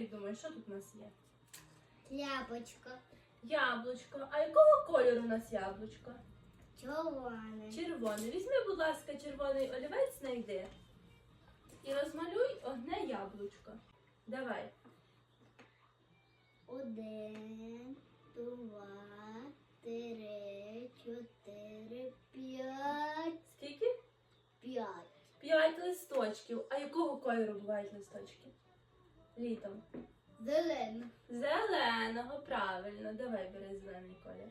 як думаєш, що тут у нас є? Ляпочка. Яблучко. А якого кольору у нас яблучко? Червоне. Червоний. Візьми, будь ласка, червоний олівець знайди. І розмалюй одне яблучко. Давай. Один, два, три, чотири, п'ять. Скільки? П'ять. П'ять листочків. А якого кольору бувають листочки? Літом. Зелене. Зеленого, правильно. Давай бери зелений колір.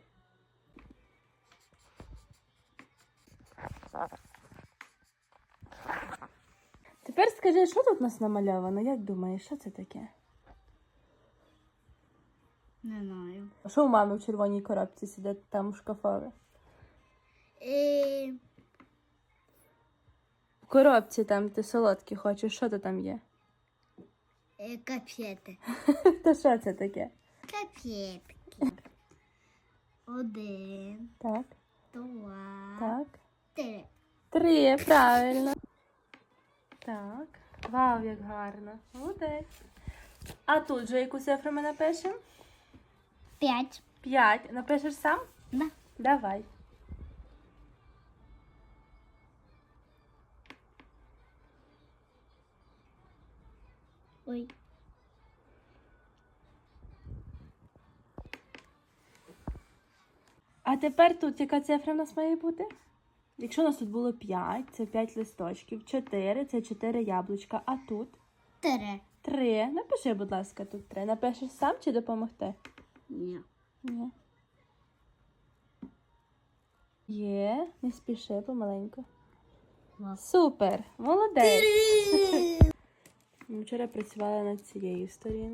Тепер скажи, що тут у нас намальовано? Як думаєш, що це таке? Не знаю. А що у мами в червоній коробці сидить там у шкафові? Е, В коробці там ти солодкі хочеш, що то там є? Е, капети. Та що це таке? Капетки. Один, Так, два, так. три. Три, правильно. Так. Вау, як гарно. Молодець. А тут же яку цифру ми напишемо? П'ять. П'ять. Напишеш сам? Да. Давай. Ой. А тепер тут яка цифра в нас має бути? Якщо у нас тут було 5, це 5 листочків, 4 це 4 яблучка, а тут Три. 3. Напиши, будь ласка, тут 3. Напишеш сам чи допомогти? Ні. Ні. Є, не спіши помаленьку. Супер! Молодець! Ми вчора працювали над цією сторінкою.